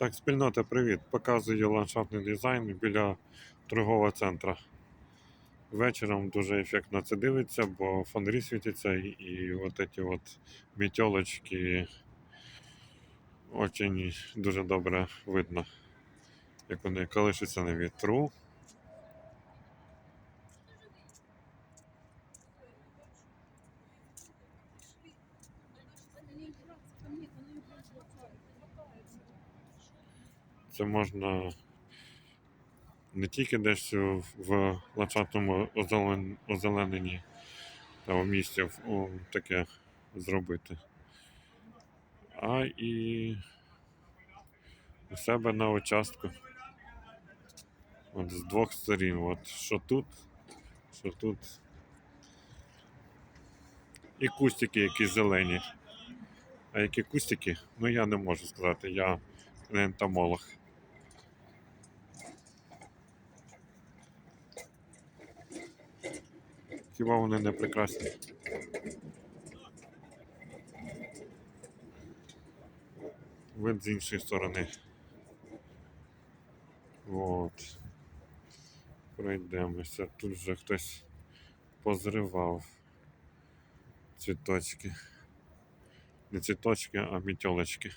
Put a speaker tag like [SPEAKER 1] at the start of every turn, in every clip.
[SPEAKER 1] Так, спільнота, привіт. Показую ландшафтний дизайн біля торгового центру. Вечором дуже ефектно це дивиться, бо фонарі світяться і, і от ці от мітьолочки очень дуже добре видно, як вони колишуться на вітру. Це можна не тільки десь в ландшафтному озелененні та в місті таке зробити, а і у себе на участку. От з двох сторін. От що тут, що тут. І кустики якісь зелені. А які кустики? Ну я не можу сказати, я не ентомолог. Хіба вони не прекрасні? Вид з іншої сторони. От. Пройдемося. Тут вже хтось позривав цвіточки. Не цвіточки, а мітьолочки.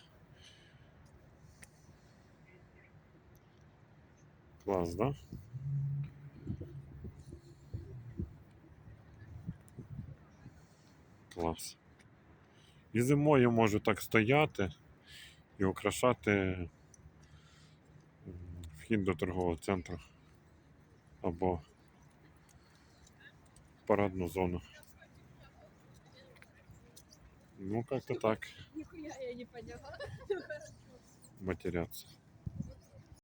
[SPEAKER 1] Клас, да? Клас. І зимою можу так стояти і украшати вхід до торгового центру або парадну зону. Ну, как-то так
[SPEAKER 2] Нихуя я не поняла.
[SPEAKER 1] матеряться.